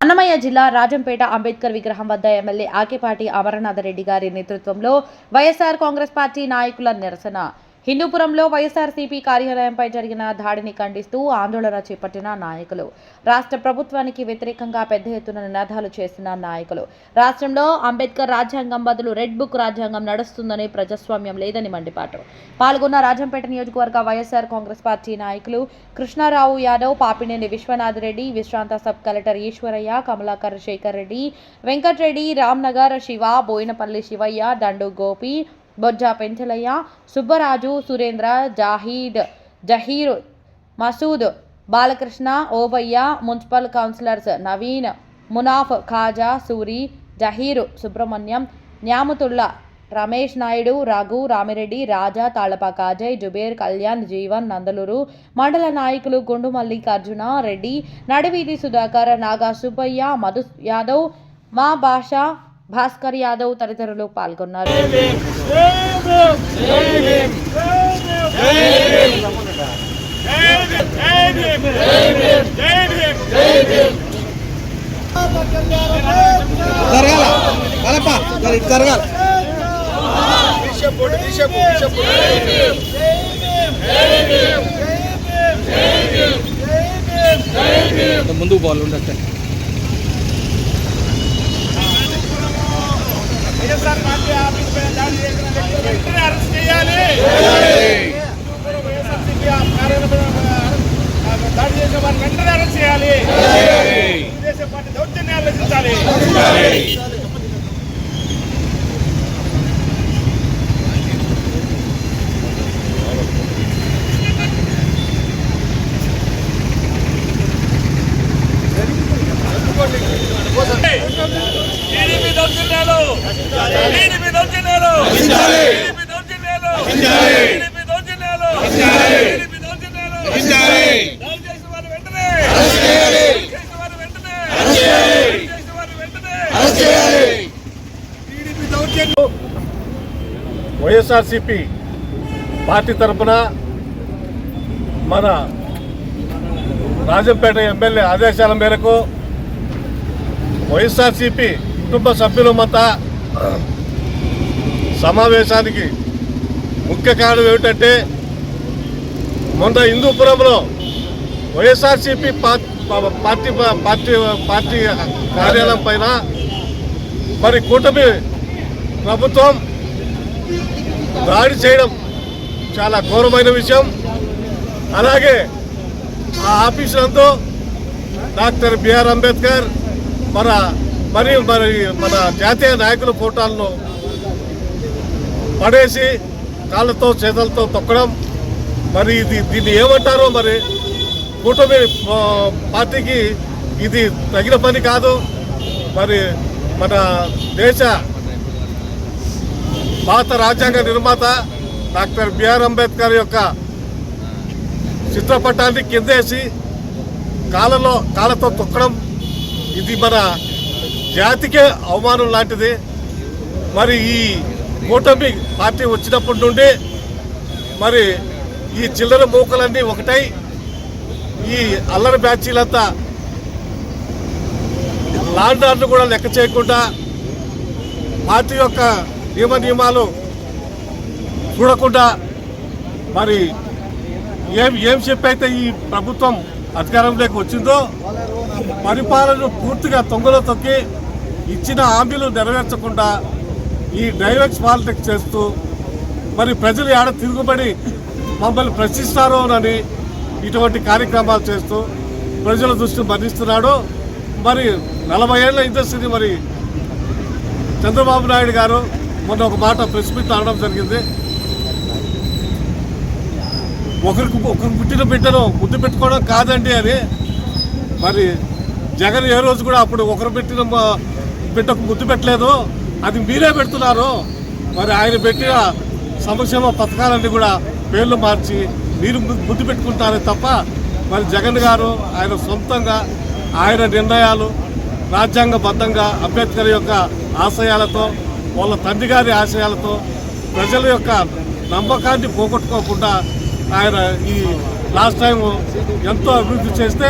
అన్నమయ్య జిల్లా రాజంపేట అంబేద్కర్ విగ్రహం వద్ద ఎమ్మెల్యే ఆకేపాటి అమరనాథ రెడ్డి గారి నేతృత్వంలో వైఎస్ఆర్ కాంగ్రెస్ పార్టీ నాయకుల నిరసన. హిందూపురంలో వైఎస్ఆర్సీపీ కార్యాలయంపై జరిగిన దాడిని ఖండిస్తూ ఆందోళన చేపట్టిన నాయకులు. రాష్ట్ర ప్రభుత్వానికి వ్యతిరేకంగా పెద్ద ఎత్తున నినాదాలు చేసిన నాయకులు. రాష్ట్రంలో అంబేద్కర్ రాజ్యాంగం బదులు రెడ్ బుక్ రాజ్యాంగం నడుస్తుందని ప్రజాస్వామ్యం లేదని మండిపాటు. పాల్గొన్న రాజంపేట నియోజకవర్గ వైఎస్ఆర్ కాంగ్రెస్ పార్టీ నాయకులు కృష్ణారావు యాదవ్ పాపినేని విశ్వనాథ్ రెడ్డి విశ్రాంత sub collector Eswaraiah Kamalakar Sekhar Reddy Venkatreddy Ramnagar Siva Boinapalli Sivaiah Dandu Gopi Bojja Penchalaiah. Subbaraju Surendra Zahid Zaheer Masood Balakrishna Obaiah municipal councillors Naveen Munaf Khaja Suri Zaheer Subrahmanyam Nyamatullah Ramesh Naidu Raghu Ramireddy Raja Talapaka Ajay Zuber Kalyan Jeevan Nandalur మండల నాయకులు గుండు మల్లికార్జున రెడ్డి నడివీధి సుధాకర్ నాగా సుబ్బయ్య మధు యాదవ్ మా భాష భాస్కర్ యాదవ్ తదితరులు పాల్గొన్నారు. జరగాల కలప జర జరగాల ముందుకు బాల్ ఉండొచ్చు వైఎస్ఆర్ పార్టీ ఆఫీస్ పైన దాడి చేసిన వ్యక్తులను వెంటనే అరెస్ట్ చేయాలి వైఎస్ఆర్సీపీ కార్యాలయం పైన, ఆ, దాడి చేసిన వారిని వెంటనే అరెస్ట్ చేయాలి తెలుగుదేశం పార్టీ దౌర్జన్యాలు రచించాలి టీడీపీ దౌర్జన్యాలు. టీడీపీ దౌర్జన్యాలు. టీడీపీ దౌర్జన్యాలు. టీడీపీ దౌర్జన్యాలు టీడీపీ దౌర్జన్యాలు దాడి చేసిన వారిని వెంటనే దాడి చేసిన వారిని వెంటనే దాడి చేసిన వారిని వెంటనే టీడీపీ దౌర్జన్యం వైఎస్ఆర్సిపి పార్టీ తరఫున మన రాజంపేట ఎమ్మెల్యే ఆదేశాల మేరకు వైఎస్ఆర్సిపి కుటుంబ సభ్యులమంతా సమావేశానికి ముఖ్య కారణం ఏమిటంటే మొన్న హిందూపురంలో వైఎస్ఆర్సిపి పార్టీ పార్టీ పార్టీ కార్యాలయం పైన మరి కూటమి ప్రభుత్వం దాడి చేయడం చాలా ఘోరమైన విషయం. అలాగే ఆ ఆఫీసులందు డాక్టర్ బిఆర్ అంబేద్కర్ మన మరి మరి మన జాతీయ నాయకుల ఫోటోలను పడేసి కాళ్ళతో చేతులతో తొక్కడం. మరి ఇది దీన్ని ఏమంటారో మరి కూటమి పార్టీకి ఇది తగిన పని కాదు. మరి మన దేశ భారత రాజ్యాంగ నిర్మాత డాక్టర్ బిఆర్ అంబేద్కర్ యొక్క చిత్రపటాన్ని కిందేసి కాలలో కాళ్ళతో తొక్కడం. ఇది మన జాతికే అవమానం లాంటిది. మరి ఈ కూటమి పార్టీ వచ్చినప్పటి నుండి మరి ఈ చిల్లర మూకలన్నీ ఒకటై ఈ అల్లరి బ్యాచీలంతా లాండ్ ఆర్డర్ కూడా లెక్క చేయకుండా పార్టీ యొక్క నియమ నియమాలు చూడకుండా మరి ఏం ఏం చెప్పైతే ఈ ప్రభుత్వం అధికారంలోకి వచ్చిందో పరిపాలన పూర్తిగా తొంగలో తొక్కి ఇచ్చిన హామీలు నెరవేర్చకుండా ఈ డైవర్స్ పాలిటిక్స్ చేస్తూ మరి ప్రజలు ఆడ తిరుగుబడి మమ్మల్ని ప్రశ్నిస్తారో అని ఇటువంటి కార్యక్రమాలు చేస్తూ ప్రజల దృష్టి మరణిస్తున్నాడు మరి నలభై ఏళ్ళ ఇండస్ట్రీని మరి చంద్రబాబు నాయుడు గారు మొన్న ఒక మాట ప్రెస్ మీట్ ఆడడం జరిగింది. ఒకరికి ఒకరికి పుట్టిన బిడ్డను ముద్దు పెట్టుకోవడం కాదండి అని. మరి జగన్ ఏ రోజు కూడా అప్పుడు ఒకరు పెట్టిన బిడ్డకు ముద్దు పెట్టలేదు. అది మీరే పెడుతున్నారు. మరి ఆయన పెట్టిన సంక్షేమ పథకాలన్నీ కూడా పేర్లు మార్చి మీరు ముద్దు పెట్టుకుంటారే తప్ప మరి జగన్ గారు ఆయన సొంతంగా ఆయన నిర్ణయాలు రాజ్యాంగబద్ధంగా అంబేద్కర్ యొక్క ఆశయాలతో వాళ్ళ తండ్రి గారి ఆశయాలతో ప్రజల యొక్క నమ్మకాన్ని పోగొట్టుకోకుండా ఆయన ఈ లాస్ట్ టైం ఎంతో అభివృద్ధి చేస్తే